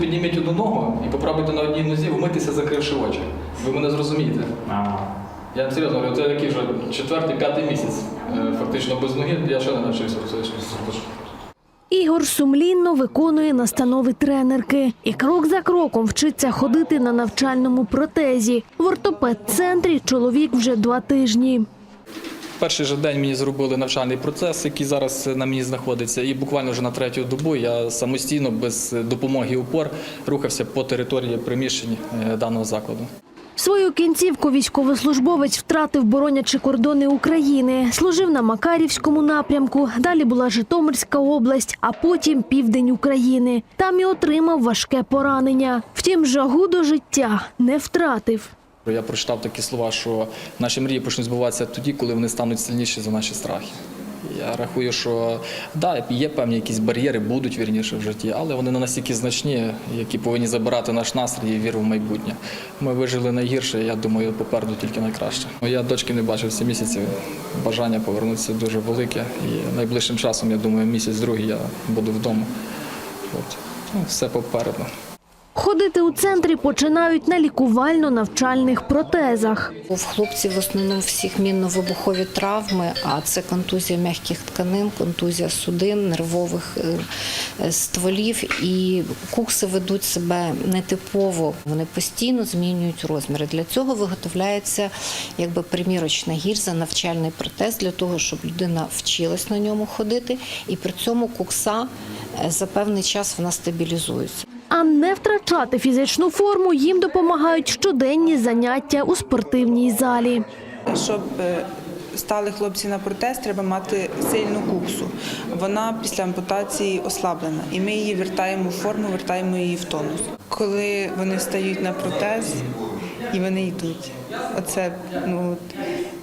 Підніміть одну ногу і попробуйте на одній нозі вмитися, закривши очі. Ви мене зрозумієте. Я серйозно говорю, це який вже четвертий, п'ятий місяць. е, Фактично без ноги, я ще не навчився це. Ігор сумлінно виконує настанови тренерки і крок за кроком вчиться ходити на навчальному протезі. В ортопед-центрі чоловік вже два тижні. Перший же день мені зробили навчальний процес, який зараз на мені знаходиться, і буквально вже на третю добу я самостійно, без допомоги упор, рухався по території приміщень е, даного закладу. Свою кінцівку військовослужбовець втратив, боронячи кордони України. Служив на Макарівському напрямку. Далі була Житомирська область, а потім південь України. Там і отримав важке поранення. Втім, жагу до життя не втратив. Я прочитав такі слова, що наші мрії почнуть збуватися тоді, коли вони стануть сильніші за наші страхи. Я рахую, що да, є певні якісь бар'єри, будуть вірніше в житті, але вони не настільки значні, які повинні забирати наш настрій і віру в майбутнє. Ми вижили найгірше, я думаю, попереду тільки найкраще. Я дочки не бачив 7 місяців. Бажання повернутися дуже велике. І найближчим часом, я думаю, місяць-другий я буду вдома. От. Ну, все попереду. Ходити у центрі починають на лікувально-навчальних протезах. У хлопців в основному всіх мінно-вибухові травми, а це контузія м'яких тканин, контузія судин, нервових е, е, стволів. І кукси ведуть себе нетипово. Вони постійно змінюють розміри. Для цього виготовляється якби примірочна гірза, навчальний протез для того, щоб людина вчилась на ньому ходити, і при цьому кукса е, за певний час вона стабілізується. А не втрачати фізичну форму їм допомагають щоденні заняття у спортивній залі. Щоб е, стали хлопці на протез, треба мати сильну куксу. Вона після ампутації ослаблена, і ми її вертаємо в форму, вертаємо її в тонус. Коли вони стають на протез і вони йдуть, оце ну,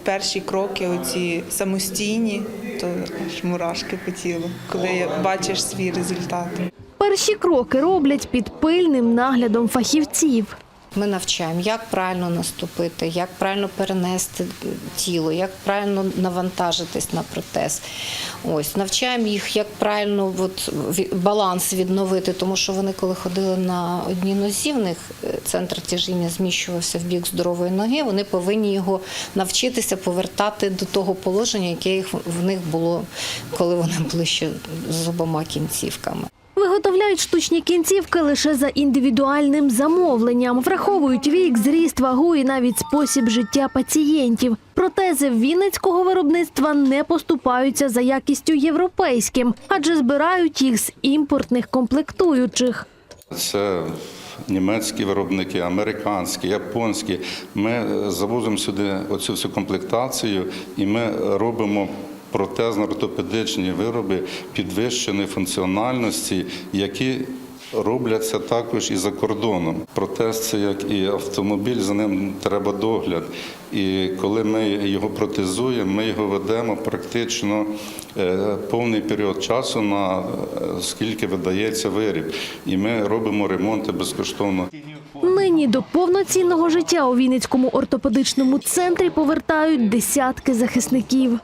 перші кроки, оці самостійні, то аж мурашки по тілу, коли бачиш свій результат. Перші кроки роблять під пильним наглядом фахівців. Ми навчаємо, як правильно наступити, як правильно перенести тіло, як правильно навантажитись на протез. Ось навчаємо їх, як правильно от, баланс відновити, тому що вони, коли ходили на одній нозі, в них е, центр тяжіння зміщувався в бік здорової ноги. Вони повинні його навчитися повертати до того положення, яке їх в них було, коли вони були ще з обома кінцівками. Виготовляють штучні кінцівки лише за індивідуальним замовленням, враховують вік, зріст, вагу і навіть спосіб життя пацієнтів. Протези вінницького виробництва не поступаються за якістю європейським, адже збирають їх з імпортних комплектуючих. Це німецькі виробники, американські, японські. Ми е, завозимо сюди оцю всю комплектацію і ми робимо протезно-ортопедичні вироби підвищеної функціональності, які робляться також і за кордоном. Протез це як і автомобіль, за ним треба догляд. І коли ми його протезуємо, ми його ведемо практично е, повний період часу на е, скільки видається виріб. І ми робимо ремонти безкоштовно. Нині до повноцінного життя у Вінницькому ортопедичному центрі повертають десятки захисників.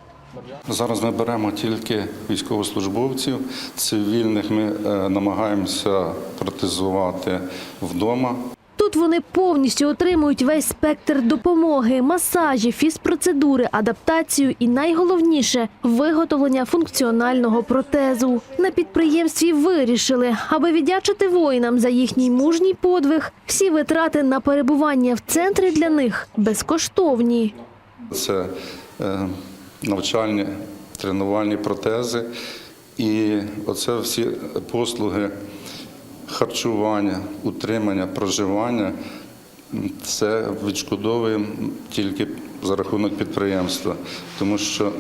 Зараз ми беремо тільки військовослужбовців, цивільних ми е, намагаємося протезувати вдома. Тут вони повністю отримують весь спектр допомоги, масажі, фізпроцедури, адаптацію і найголовніше виготовлення функціонального протезу. На підприємстві вирішили, аби віддячити воїнам за їхній мужній подвиг, всі витрати на перебування в центрі для них безкоштовні. Це е, навчальні тренувальні протези. І оце всі послуги харчування, утримання, проживання. Це відшкодовуємо тільки за рахунок підприємства, тому що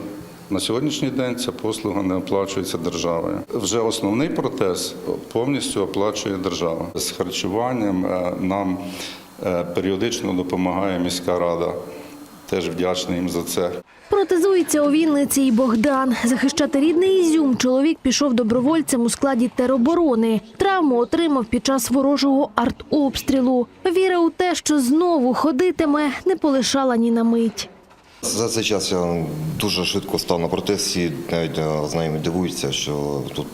на сьогоднішній день ця послуга не оплачується державою. Вже основний протез повністю оплачує держава. З харчуванням е, нам е, періодично допомагає міська рада. Теж вдячний їм за це. Протезується у Вінниці і Богдан. Захищати рідний Ізюм чоловік пішов добровольцем у складі тероборони. Травму отримав під час ворожого артобстрілу. Віра у те, що знову ходитиме, не полишала ні на мить. За цей час я дуже швидко став на протез і навіть е, знайомі дивуються, що тут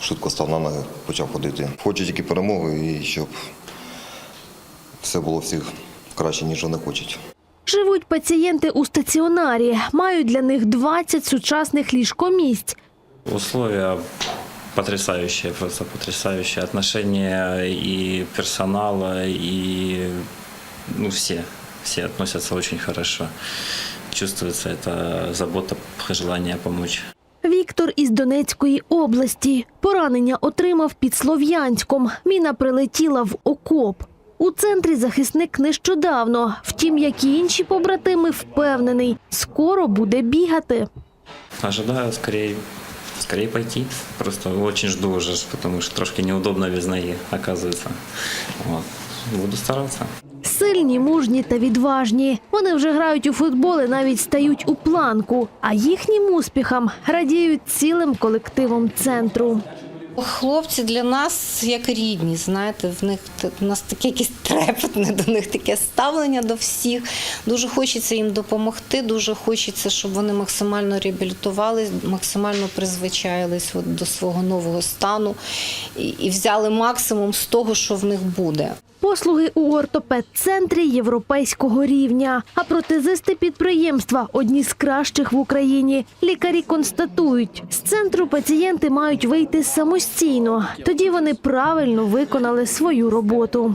швидко став на ноги, почав ходити. Хочу тільки перемоги і щоб все було всіх краще, ніж вони хочуть. Живуть пацієнти у стаціонарі, мають для них 20 сучасних ліжкомісць. Условия потрясающие, просто потрясающие. Отношения и персонала, и ну, все. Все относятся очень хорошо. Чувствуется эта забота, желание помочь. Віктор із Донецької області. Поранення отримав під Слов'янськом. Міна прилетіла в окоп. У центрі захисник нещодавно. Втім, як і інші побратими, впевнений, скоро буде бігати. Ожидаю скорее, скорее пойти. Просто очень жду уже, потому что трошки неудобно без ноги, оказывается. Вот. Буду стараться. Сильні, мужні та відважні. Вони вже грають у футбол і навіть стають у планку. А їхнім успіхам радіють цілим колективом центру. Хлопці для нас як рідні, знаєте, в них в нас таке якесь трепетне до них таке ставлення до всіх. Дуже хочеться їм допомогти, дуже хочеться, щоб вони максимально реабілітувались, максимально призвичаїлись до свого нового стану і, і взяли максимум з того, що в них буде. Послуги у ортопед-центрі європейського рівня. А протезисти підприємства одні з кращих в Україні. Лікарі констатують, з центру пацієнти мають вийти самостійно. Тоді вони правильно виконали свою роботу.